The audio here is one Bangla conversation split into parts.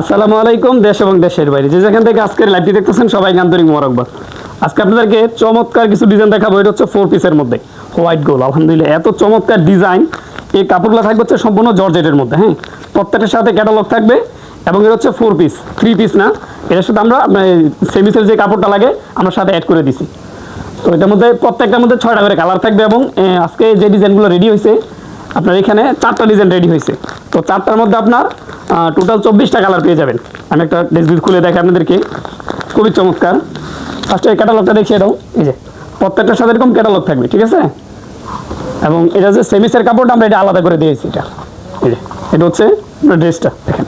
আসসালামু আলাইকুম, দেশ এবং দেশের বাইরে। যে যেখান থেকে আজকের লাইভটি দেখতেছেন, সবাইকে আন্তরিক মোবারকবাদ। আজকে আপনাদেরকে চমৎকার কিছু ডিজাইন দেখাবো। এটা হচ্ছে ফোর পিসের মধ্যে হোয়াইট গোল আলহামদুলিল্লাহ, এত চমৎকার ডিজাইন এই কাপড়গুলো থাকবে হচ্ছে সম্পূর্ণ জর্জেটের মধ্যে হ্যাঁ? প্রত্যেকটার সাথে ক্যাটালগ থাকবে এবং এটা হচ্ছে ফোর পিস থ্রি পিস না? এটার সাথে আমরা সেমিসের যে কাপড়টা লাগে, আমরা সাথে অ্যাড করে দিছি। তো এটার মধ্যে, প্রত্যেকটার মধ্যে ছয়টা করে কালার থাকবে এবং আজকে যে ডিজাইনগুলো রেডি হয়েছে আপনার এখানে চারটা ডিজাইন রেডি হয়েছে। তো চারটার মধ্যে আপনার টোটাল চব্বিশটা কালার পেয়ে যাবেন। আমি একটা ডেসবিট খুলে দেখি আপনাদেরকে। খুবই চমৎকার। ফার্স্টে এই ক্যাটালগটা দেখিয়ে দাও। এই যে, প্রত্যেকটার সাথে এরকম ক্যাটালগ থাকবে, ঠিক আছে? এবং এটা যে সেমিসের কাপড়টা আমরা এটা আলাদা করে দিয়েছি এটা। এই যে, এটা হচ্ছে ড্রেসটা দেখেন।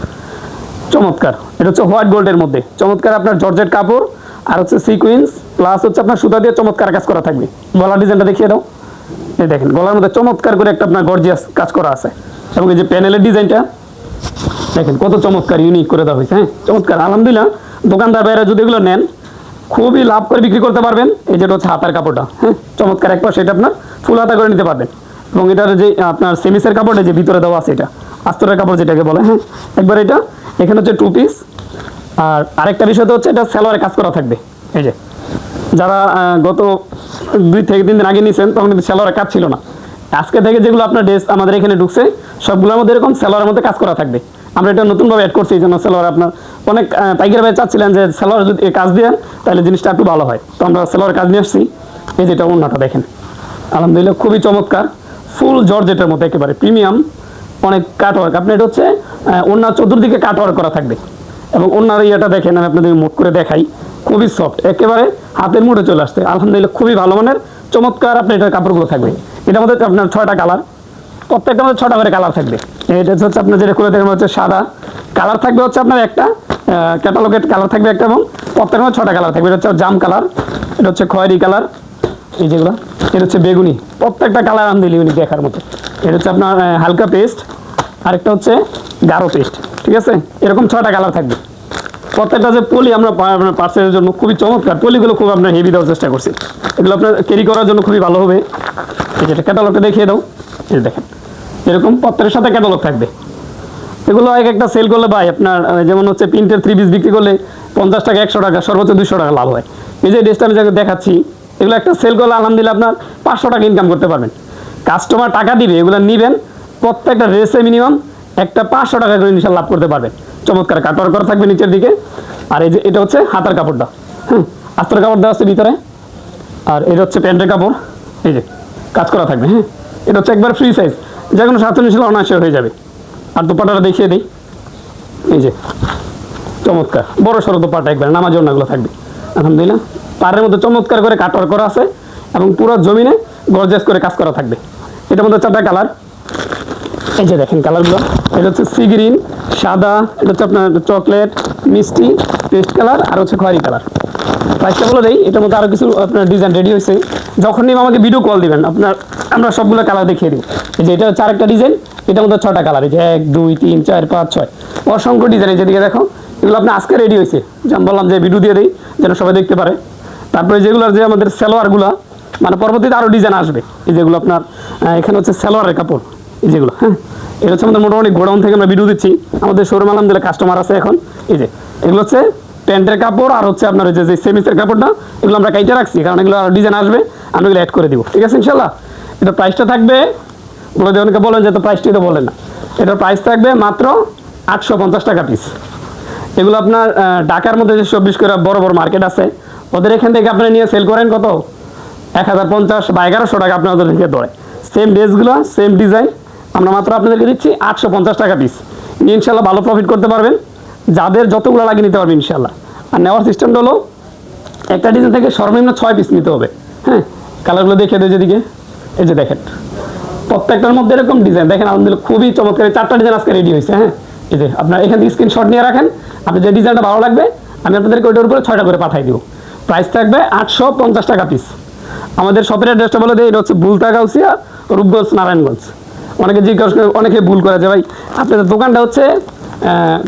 চমৎকার। এটা হচ্ছে হোয়াইট গোল্ডের মধ্যে। চমৎকার আপনার জর্জেট কাপড়, আর হচ্ছে সিকুইন্স প্লাস হচ্ছে আপনার সুতা দিয়ে চমৎকার কাজ করা থাকবে। গলার ডিজাইনটা দেখিয়ে দাও। এই দেখেন, গলার মধ্যে চমৎকার করে একটা আপনার গর্জিয়াস কাজ করা আছে। এবং এই যে প্যানেলের ডিজাইনটা দেখেন কত চমৎকার ইউনিক করে দেওয়া হয়েছে হ্যাঁ? চমৎকার, আলহামদুলিল্লাহ। দোকানদার বাইরে যদি এগুলো নেন, খুবই লাভ করে বিক্রি করতে পারবেন। এই যেটা হচ্ছে হাতার কাপড়টা হ্যাঁ? চমৎকার, এক পাশে এটা আপনার ফুল হাতা করে নিতে পারবেন। এবং এটার যে আপনার সেমিসের কাপড়টা যে ভিতরে দেওয়া আছে এটা, আস্তরের কাপড় যেটাকে বলে হ্যাঁ? একবার এটা, এখানে হচ্ছে টু পিস আর আরেকটা বিষয় তো হচ্ছে এটা সেলোয়ারে কাজ করা থাকবে। এই যে, যারা গত দুই থেকে তিন দিন আগে নিয়েছেন তখন কিন্তু সেলোয়ারে কাজ ছিল না। আজকে থেকে যেগুলো আপনার ড্রেস আমাদের এখানে ঢুকছে, সবগুলোর মধ্যে এরকম সেলোয়ারের মধ্যে কাজ করা থাকবে। আমরা এটা নতুনভাবে অ্যাড করছি, এই জন্য সেলোয়ার আপনার অনেক পাইকারি ভাই চাচ্ছিলেন যে সেলোয়ার যদি কাজ দেন, তাহলে জিনিসটা একটু ভালো হয়। তো আমরা সেলোয়ার কাজ নিয়ে আসছি। এই যেটা অন্যটা দেখেন। আলহামদুলিল্লাহ খুবই চমৎকার। ফুল জর্জেটের মধ্যে একেবারে প্রিমিয়াম অনেক কাটওয়ার্ক আপনি এটা হচ্ছে অন্য চতুর্দিকে কাটওয়ার্ক করা থাকবে। এবং অন্যার ইয়েটা দেখেন, আমি আপনাদের মুখ করে দেখাই। খুবই সফট একেবারে হাতের মুঠে চলে আসছে। আলহামদুলিল্লাহ খুবই ভালো মানের, চমৎকার আপনার এটার কাপড়গুলো থাকবে। এটার মধ্যে আপনার ছয়টা কালার প্রত্যেকটা মধ্যে ছটা করে কালার থাকবে। এটা হচ্ছে আপনার যেটা করে দেখেন হচ্ছে সাদা। কালার থাকবে হচ্ছে আপনার একটা ক্যাটালগের কালার থাকবে একটা এবং প্রত্যেকটা মধ্যে ছটা কালার থাকবে। এটা হচ্ছে জাম কালার, এটা হচ্ছে খয়েরি কালার, এই যেগুলো, এটা হচ্ছে বেগুনি। প্রত্যেকটা কালার আলহামদুলিল্লাহ ইউনিক দেখার মতো। এটা হচ্ছে আপনার হালকা পেস্ট, আরেকটা হচ্ছে গাঢ় পেস্ট, ঠিক আছে? এরকম ছটা কালার থাকবে। প্রত্যেকটা যে পলি আমরা পার্সেলের জন্য খুবই চমৎকার পলিগুলো খুব আপনার হেভি দেওয়ার চেষ্টা করছি। এগুলো আপনার ক্যারি করার জন্য খুবই ভালো হবে। এই যেটা ক্যাটালগটা দেখিয়ে দাও। এই দেখেন, এরকম প্রত্যেকের সাথে ক্যাটালগ থাকবে। এগুলো এক একটা সেল করলে ভাই আপনার যেমন হচ্ছে প্রিন্টের থ্রি পিস বিক্রি করলে পঞ্চাশ টাকা, একশো টাকা, সর্বোচ্চ দুশো টাকা লাভ হয়। এই যে ড্রেসটা আমি যাকে দেখাচ্ছি, এগুলো একটা সেল করলে আলহামদুলিল্লাহ আপনার পাঁচশো টাকা ইনকাম করতে পারবেন। কাস্টমার টাকা দিবে, এগুলো নেবেন, প্রত্যেকটা ড্রেসে মিনিমাম একটা পাঁচশো টাকা করে ইনশাল লাভ করতে পারবেন। চমৎকার কাটওয়ার করা থাকবে নিচের দিকে। আর এই যে এটা হচ্ছে হাতার কাপড়টা। হ্যাঁ আস্তর কাপড় দেওয়া আছে ভিতরে। আর এটা হচ্ছে প্যান্টের কাপড়। এই যে, কাজ করা থাকবে হ্যাঁ। এটা হচ্ছে একবার ফ্রি সাইজ যে কোনো সাতচল্লিশ অনায়াসে হয়ে যাবে। আর দোপাটাটা দেখিয়ে দিই। এই যে, চমৎকার। বড় সড়ো দোপাটা একবার, নামাজ ওনাগুলো থাকবে। আলহামদুলিল্লাহ। পাড়ের মধ্যে চমৎকার করে কাটওয়ার করা আছে এবং পুরো জমিনে গর্জাস করে কাজ করা থাকবে। এটার মধ্যে চারটা কালার। এই যে দেখেন কালারগুলো, এটা হচ্ছে সি গ্রিন, সাদা, এটা হচ্ছে আপনার চকলেট, মিষ্টি, পেস্ট কালার, আর হচ্ছে খয়েরি কালার। প্রাইসটা বলে দেই, এটার মধ্যে আরও কিছু আপনার ডিজাইন রেডি হয়েছে। যখন নিয়ে আমাকে ভিডিও কল দিবেন, আপনার, আমরা সবগুলো কালার দেখিয়ে দিই। এই যে এটা হচ্ছে আরেকটা ডিজাইন এটার মধ্যে ছটা কালার এই যে এক, দুই, তিন, চার, পাঁচ, ছয়। অসংখ্য ডিজাইন যেদিকে দেখো, এগুলো আপনার আজকে রেডি হয়েছে। যেমন বললাম যে ভিডিও দিয়ে দিই, যেন সবাই দেখতে পারে। তারপরে যেগুলোর যে আমাদের সালোয়ারগুলো মানে পরবর্তীতে আরও ডিজাইন আসবে। এই যেগুলো আপনার এখানে হচ্ছে সালোয়ারের কাপড়। যেগুলো হ্যাঁ? এটা হচ্ছে আমাদের মোটামুটি গোডাউন থেকে আমরা ভিডিও দিচ্ছি। আমাদের শোরুম আলহামদুলিল্লাহ কাস্টমার আছে এখন। এই যে, এগুলো হচ্ছে প্যান্টের কাপড় আর হচ্ছে আপনার যে সেমিসের কাপড়টা, এগুলো আমরা কাইটে রাখছি, কারণ এগুলো আর ডিজাইন আসবে, আমি এগুলো অ্যাড করে দিব। ঠিক আছে ইনশাল্লাহ এটা প্রাইসটা থাকবে, বলে দিয়ে অনেকে বলেন যে তো প্রাইসটি তো বলেন না। এটার প্রাইস থাকবে মাত্র আটশো পঞ্চাশ টাকা পিস এগুলো আপনার ঢাকার মধ্যে যে চব্বিশ করে বড় বড় মার্কেট আছে, ওদের এখান থেকে আপনি নিয়ে সেল করেন কত? এক হাজার পঞ্চাশ বা এগারোশো টাকা আপনাদের থেকে ধরে। সেম ড্রেসগুলো সেম ডিজাইন আমরা মাত্র আপনাদেরকে দিচ্ছি আটশো পঞ্চাশ টাকা পিস ইনশাল্লাহ ভালো প্রফিট করতে পারবেন। যাদের যতগুলো লাগিয়ে নিতে পারবেন ইনশাল্লাহ আর নেওয়ার সিস্টেমটা হলো, একটা ডিজাইন থেকে সর্বনিম্ন ছয় পিস নিতে হবে। হ্যাঁ কালারগুলো দেখে দেয় যেদিকে। এই যে দেখেন, প্রত্যেকটার মধ্যে এরকম ডিজাইন দেখেন, আলহামদুলিল্লাহ খুবই চমৎকার। চারটা ডিজাইন আজকে রেডি হয়েছে হ্যাঁ। এই যে আপনার এখান থেকে স্ক্রিনশট নিয়ে রাখেন। আপনি যে ডিজাইনটা ভালো লাগবে, আমি আপনাদেরকে ওইটার উপরে ছয়টা করে পাঠাই দিব। প্রাইস থাকবে আটশো পঞ্চাশ টাকা পিস আমাদের শপের অ্যাড্রেসটা বলে দেয় এটা হচ্ছে বুলতা গাউসিয়া রূপগঞ্জ, নারায়ণগঞ্জ। অনেকে জিজ্ঞেস করে, অনেকে ভুল করে যে ভাই, আপনাদের দোকানটা হচ্ছে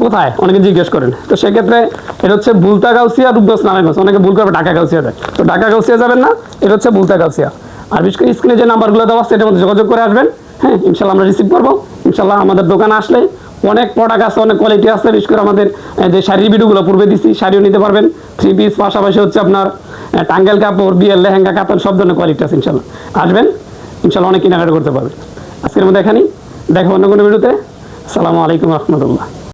কোথায়? অনেকে জিজ্ঞেস করেন। তো সেক্ষেত্রে এটা হচ্ছে বুলতা গাউসিয়া রূপগঞ্জ নারায়ণগঞ্জ। অনেকে ভুল করবে ঢাকা গাউসিয়া যায় তো ঢাকা গাউসিয়া যাবেন না, এটা হচ্ছে বুলতা গাউসিয়া। আর বিশেষ করে স্ক্রিনে যে নাম্বারগুলো দেওয়া আছে, এটার মধ্যে যোগাযোগ করে আসবেন। হ্যাঁ ইনশাল্লাহ আমরা রিসিভ করব। ইনশাল্লাহ আমাদের দোকান আসলে অনেক প্রোডাক্ট আছে, অনেক কোয়ালিটি আছে। বিশেষ করে আমাদের যে শাড়ির ভিডিওগুলো পূর্বে দিচ্ছি শাড়িও নিতে পারবেন। থ্রি পিস পাশাপাশি হচ্ছে আপনার টাঙ্গেল কাপড়, বিয়ের লেহেঙ্গা কাপড় সব ধরনের কোয়ালিটি আছে ইনশাল্লাহ। আসবেন, ইনশাল্লাহ অনেক কেনাকাটা করতে পারবেন। আজকের মধ্যে এখানেই। দেখা অন্য কোনো ভিডিওতে। আসসালামু আলাইকুম রহমতুল্লাহ।